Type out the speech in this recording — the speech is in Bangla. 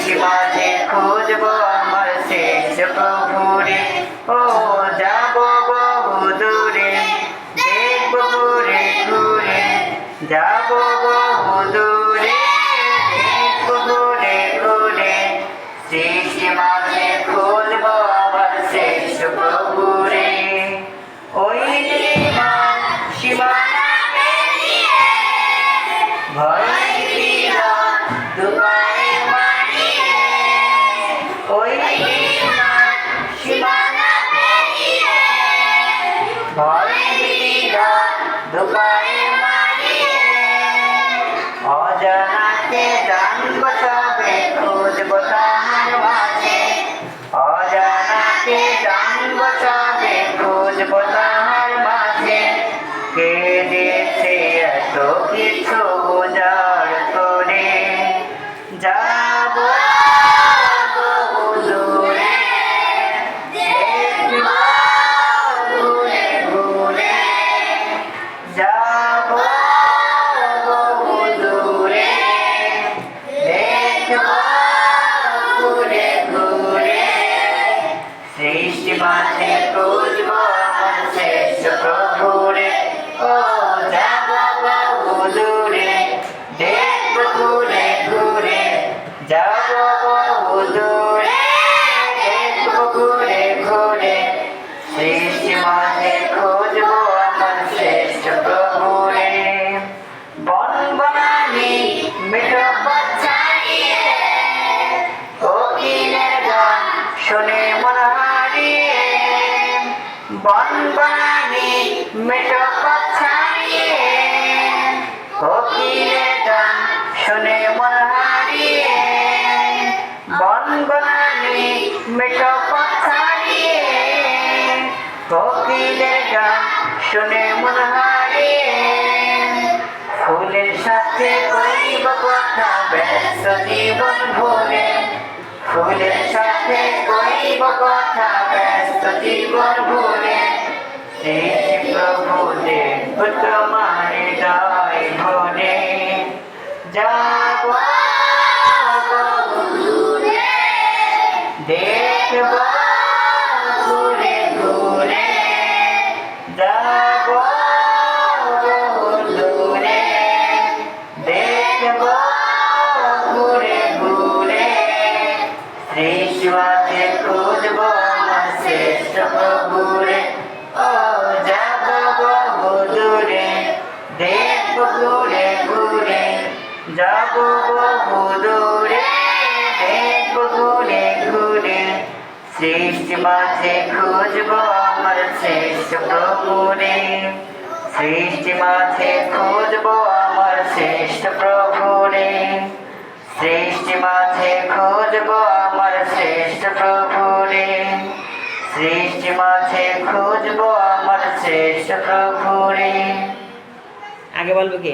শিবাজে খুঁজব আমার শেষ প্রভুরে ও যাব বহু দূরে দেখব ঘুরে ঘুরে যাব বহু দূরে অজানাতে জানব তবে খুঁজব তাহার মাঝে অজানাতে জানব তবে খুঁজব তাহার শুনে মন হারিয়ে বন বনানি মেঠো কোকিলের গান শুনে মন হারিয়ে ফুলের সাথে করিব কথা ব্যস্ত জীবন ভরে। ফুলের সাথে করিব কথা ব্যস্ত জীবন ভরে। সেই প্রভু দেব তোমার সৃষ্টিমাতে খুঁজব শ্রেষ্ঠ প্রভুরে। ও যাব বহু দূরে দেখব ঘুরে ঘুরে। যাব বহু দূরে দেখব ঘুরে ঘুরে। সৃষ্টি মাঝে খুঁজব আমার শ্রেষ্ঠ প্রভুরে। সৃষ্টি মাঝে খুঁজব আমার শ্রেষ্ঠ প্রভুরে। সৃষ্টি মাঝে খুঁজব আমার শ্রেষ্ঠ প্রভুরে। সৃষ্টি মাঝে খুঁজব আমার শ্রেষ্ঠ প্রভুরে। আগে বলব কি?